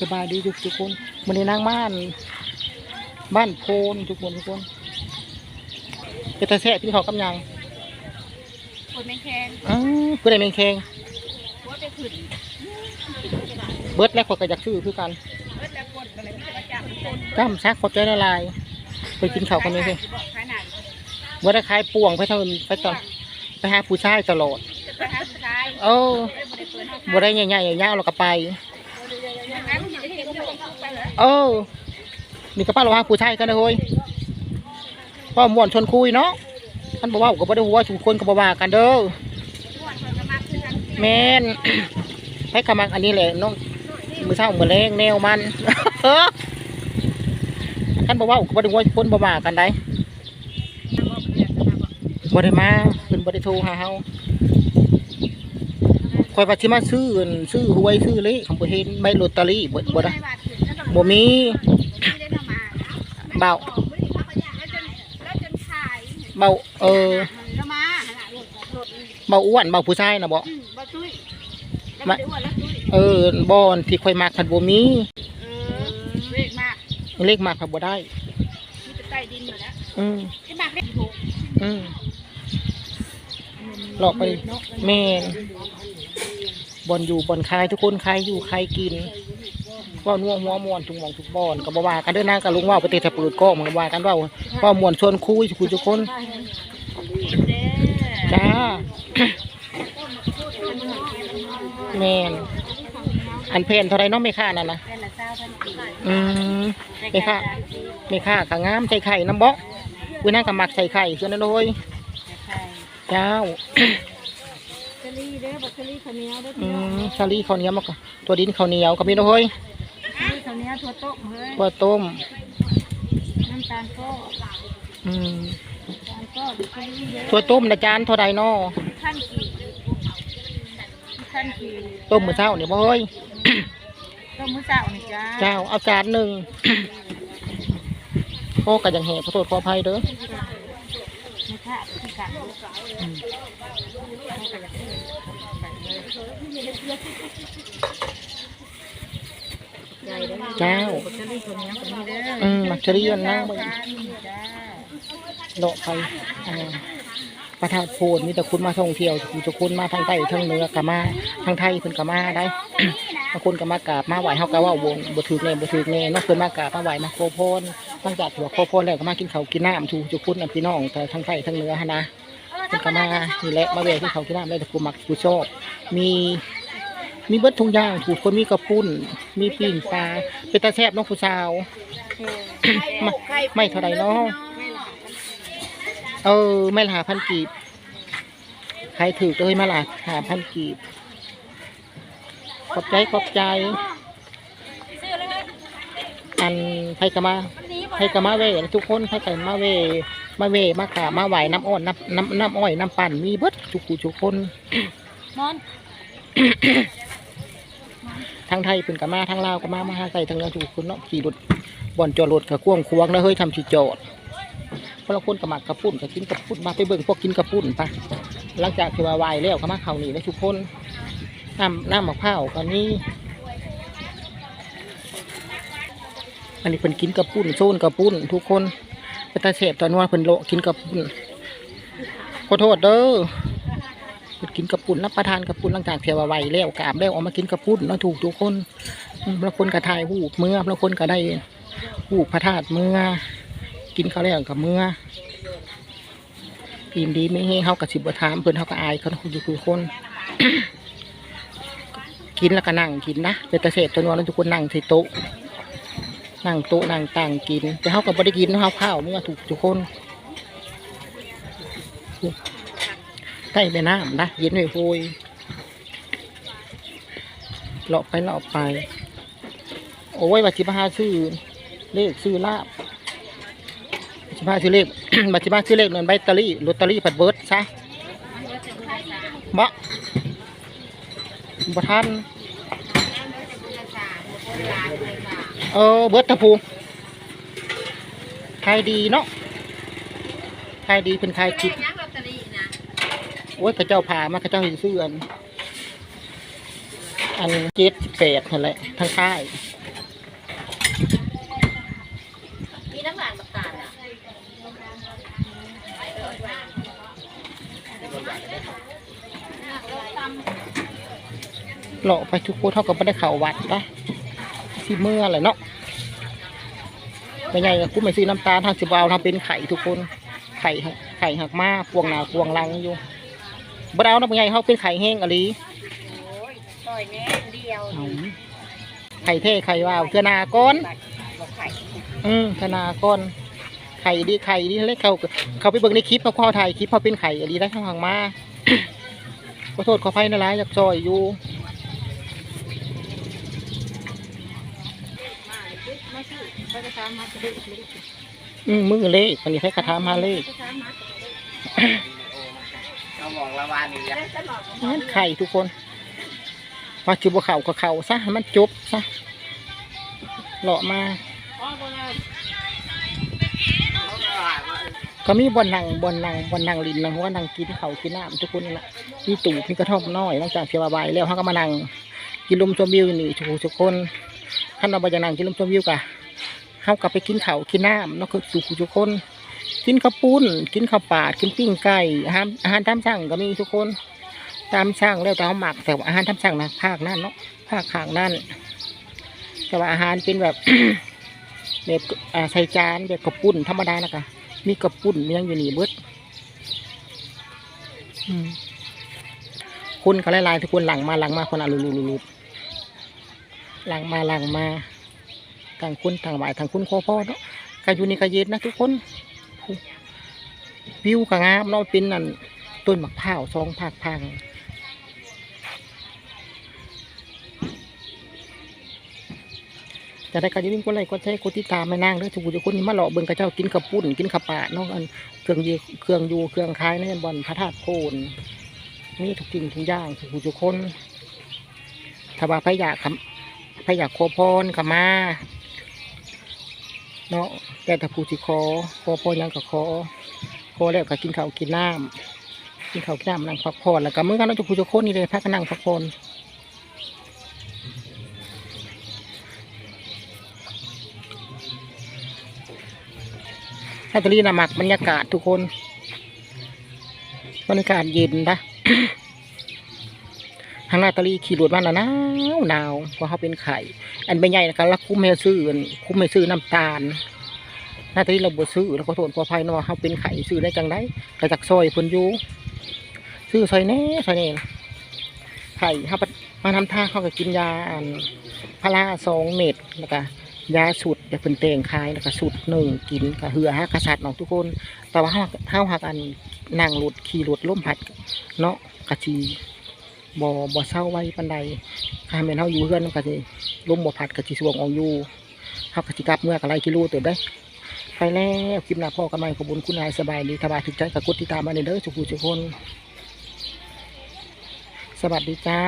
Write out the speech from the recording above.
สบายดีทุกทุกคนมันนี้นางบ้าน บ้านโพนทุกคนทุกคนเป็นตาแซ่ที่เขากำยังคนแมงแข็งอ้าวเพื่อได้เมงแคงหัวไปขึ้นเบิดแล้วคนก็อยากซื้อคือกันเบิดแล้วกดอะไรไม่จะจับคนก้ามซักขอบใจละลายไปกินข้าวกันเลยสิบอกขนาดว่าได้ขายป่วงไปทางไปตอนไปหาผู้ชายตลอดจะไปหาผู้ชายโอ้เอ้ยบ่ได้เปิดห้องบ่ได้ใหญ่ๆยาวๆเราก็ไป อย่างนั้นมันจะได้เห็น เออนี่ก็ป้าเราหาผู้ชายกันเลยเฮ้ยพ่อม่วนชนคุยเนาะท่านบอกว่าก็บ่ได้หัวชุมคนก็บ่ว่ากันเด้อม่วนคนก็มักคือกันแม่นให้กำมักอันนี้แหละน้องมือเช้ามือแรงแนวมันท่านบอกว่าก็บ่ได้หัวชุมคนบ่ว่ากันได้บ่ได้มาเพิ่นบ่ได้โทรหาเฮาคอยว่าสิมาซื้อซื้อหวยซื้อเลขของบ่เห็นใบลอตเตอรี่บ่บ่ได้ บ่มีไม่ได้ทำมาเบาแล้วจนแล้วจนขายเบาเออแล้วมาหาหลดหลดเบาอ้วนเบาผู้ชายนะบ่อืมบ่ตุ้ยแล้วไม่ได้อ้วนแล้วตุ้ยเออบอนที่ค่อยมักพันบ่มีเออเวกมากเลขมากพันบ่ได้มีแต่ใต้ดินหมดแล้วอืมที่มากได้ถูกอืมหลอกไปแม่นบอนอยู่บอนคายทุกคนคายอยู่คายกิน ว่านัวหัวมวนทุกหมองทุกบอนก็บ่ว่ากันเด้อนางกับลุงว่าไปเตะตะปืดก้องมันก็ว่ากันว่าว่ามวนชวนคุยคุยทุกคนเด้จ้าแม่นอันเพนเท่าไรเน้องไม่ค่านั่นนะเป็นละเจ้าท่านกี่อืมไม่ค่าไม่ค่าขางามใส่ไข่น้ำบ่วินั่งกับหมักใส่ไข่เชื่อนั่นเลยใช่เจ้าเชอรี่เด้อบักเชอรี่ข้าวเหนียวเด้ออืพี่น้องมซาลี่ข้าวเหนียวมากตัวดินข้าวเหนียวกับมีนะเฮ้ย นียวถั่วต้มเฮ้ยตัวต้ม น้ำตาลก็อืมตาลก็บักเชอรี่เด้อตัวต้มนะจานเท่าใดนอขั้นกี่ขั้นกี่ต้มมื้อเช้าเนี่ยบ่เฮ้ยต้มมื้อเช้านี่จ้าเจ้าเอาจานหนึ่งโอ้ก็ยังแห่ขอโทษขออภัยเด้อไม่ค่ะที่กันอืมใหญ่ เจ้าอืมมักชรีอันนั่งเบิ่งจ้าโดะไปอ่าประทาดโพนมีแต่คุณมาท่องเที่ยวมีแต่คุณมาทางใต้ทางเหนือกะมาทางไทยเพิ่นกะมาได้ บางคนก็มากราบมาไหวเฮาก็เว่าวงบ่ถูกแน่บ่ถูกแน่เนาะเพิ่นมากราบมาไหวมาขอพรหลังจากที่ว่าขอพรแล้วก็มากินข้าวกินน้ำถูกจุคุณพี่น้องแต่ทางไทยทางเหนือหันนะเพิ่นก็มานี่แหละมาแวะกินข้าวกินน้ำแล้วแต่ผู้มักผู้ชอบมี มีเบิดทุกอย่างถูกคนมีกระปุ้นมีปิ้งปลาเป็นตาแซ่บเน้องผู้สาว ไม่ไม่เท่าใดเนาะเออ ไม่ละหาพันกีบใครถือเลยมาละหาพันกีบ ขอบใจขอบใจ อันไผกะมาไผกะมาเว่ทุกคนไผกะมาเว่มาเว่มากราบมาไหวน้ำอ้อนน้ำน้ำน้ำอ้อยน้ำปั่นมีเบิดทุกผู้ทุกคนมอน ทางไทยเป็นกะมาทางลาวกะมามาทางไทยทางเหนือทุกคนเนาะขี่รถบ่อนจอดรถกับควงควงแล้วเฮ้ยทำสิจอดเพราะเราคนกะมักกระปุ่นกะกินกระปุ่นมาไปเบิ่งพวกกินกระปุ่นไปหลังจากที่วาไหวแล้วก็มาเข้านี่ได้ทุกคนน้ำน้ำมะพร้าวกันนี้อันนี้เพิ่นกินกระปุ่นโซนกระปุ่นทุกคนเป็นตาเสบตอนว่าเพิ่นโลกินกระปุ่นขอโทษเด้อ เพิ่นกินกระปุ่นรับประทานกระปุ่นหลังจากเที่ยวไวแล้วกาบแล้วออกมากินกระปุ่นเนาะถูกทุกคนบางคนก็ถ่ายหูเมื่อบางคนก็ได้หูพระธาตุเมื่อ กินข้าวแล้วกับเมื่อกินดีไม่ให้เขากับสิบถามเพิ่นเขาก็อายเขาอยู่ทุกคน กินแล้วก็นั่งกินนะเป็นตเสบตอนว่าทุกคนนั่งที่โต๊ะนั่งโต๊ะนั่งต่างกิน แต่เขาก็บ่ได้กินเขาข้าวเมื่อถูกทุกคน ใต้แม่น้ำนะ เย็นหน่อยโวยเลาะไปเลาะไป โอ้ยบัตรมาหาซื้อเลขซื้อลาบบัตรมาซื้อเลขบัตรมาซื้อเลขเงินใบตอรี่ลอตเตอรี่ผัดเบิร์ดซะบะบ่ทันเออเบิร์ตตะพูขายดีเนาะขายดีเป็นขายคิด โอ้ยข้าเจ้าพามาข้าเจ้าอยู่ซื้ออัน อันเจ็ดสิบแปดนั่นแหละทางใต้มีน้ำหวานประกาศอะหล่อไปทุกคู่เท่ากับไม่ได้เข่าวัดนะซีเมื่ออะไรเนาะไม่ไงกูไม่ซื้อน้ำตาลทางสิบเอาทำเป็นไข่ทุกคน ไข่ไข่หักมากพวงหนาพวงลังอยู่ บ่ได้เอานะไม่ใหญ่เขาเป็นไข่แห้งอะไรโอ้ยซอยแม่เดียวเอาไข่เท่ไข่วาวเทือนาก้อนเราไข่อืมธนาก้อนไข่ดีไข่ดีเล็กเขาเขาไปเบิ่งในคลิปเขาเขาถ่ายคลิปเขาเป็นไข่อะไรได้ข้างหลังมา ขอโทษขออภัยนะร้ายอยากซอยอยู่มาสิไปกระทำมาจะได้เลยอืมมือเลขวันนี้ใช้กระทามาเลขกระทำมาเรา บอกละวานนี่แหละมันไข่ทุกคนว่าจุบเข่าก็เข่าซะให้มันจบซะเลาะมาอ๋อโบราณก็มีบอนนังบอนนังบอนนังลินนะเพราะว่านังกินเขากินน้ำทุกคนนี่แหละมีตู่มีกระท่อมน้อยหลังจากเสียบายแล้วเขาก็มานั่งกินลมชมวิวนี่ทุกคนทุกคนท่านเราไปจะนั่งกินลมชมวิวกะเขากลับไปกินเขากินน้ำนาะคือสุขทุกคน กินข้าวปุ้น กินข้าวปาดกินปิ้งไก่อาหารอาหารตามสั่งก็มีทุกคน ตามสั่งแล้วแต่เขาหมักแต่ว่าอาหารตามสั่งนะภาคนั่นเนาะภาคขางนั่นแต่ว่าอาหารเป็นแบบแบบอ่าใส่จานแบบกระปุ้นธรรมดานะกะมีกระปุ้นมีหยังอยู่นี่เบิดอืมคนก็หลายๆทุกคนหลังมาหลังมาคนอะลุลุๆหลังมาหลังมาต่างคนต่างไหวต่างคนขอพ่อเนาะก็อยู่นี่ก็เย็นนะทุกคน วิวก็งามเนาะเป็นนั่นต้นมะพร้าวสองภาคพังจะได้การยิ่งคนไรก็ใช้คนที่ตามไม่นั่งเด้อทุกคนมาหล่อเบิ่งกระเจ้ากินขับปุ้นกินขับปะเนาะอันเครื่องยีเครื่องยูเครื่องคายในบอนพระธาตุโพนมีทุกสิ่งทุกอย่างทุกทุกคนถ้าว่าพระยาคำพระยากขอพรกับมาเนาะแต่ถ้าผู้ที่ขอขอพอหยังก็ขอ ขอแล้วก็กินข้าวกินน้ำกินข้าวกินน้ำนั่งพักผ่อนแล้วก็มื้อกันเราจะผู้จะคนนี่เลยพักกันนั่งพักผ่อนถ้าตอนนี้นะหมักบรรยากาศทุกคนบรรยากาศเย็นนะทางนาตะลีขี่รถมาหนาวหนาวเพราะเขาเป็นไข่ อันเป็นใหญ่นะครับแล้วคุ้มไม่ซื้ออันคุ้มไม่ซื้อน้ำตาล หน้าตะลีเราบ่ซื้อแล้วก็โทษขออภัยนะว่าเขาเป็นไข่ซื้อได้จังได้กระจากซอยเพิ่นอยู่ซื้อซอยแน่ซอยแน่ไข่เขามาทำท่าเขาก็กินยาอันพาราสองเม็ดแล้วก็ยาสุดเดี๋ยวเพิ่นเตงขายแล้วก็สุดหนึ่งกินก็เหือฮะกระสัดน้องทุกคน แต่ว่าเฮาเฮาหักอันนั่งรถขี่รถล้มพัดเนาะกะจีบ่บ่เศร้าไว้ปันใดถ้าแม่นเฮาอยู่เฮือนก็สิลมบ่พัดก็สิสวงออกอยู่เฮาก็สิกลับเมื่อก็ไล่กิโลเติบได้ ไปแล้วคลิปหน้าพ่อกันใหม่ขอบุญคุณนายสบายดีสบายถึกใจก็กดติดตามมาเด้อทุกผู้ทุคน สวัสดีจ้า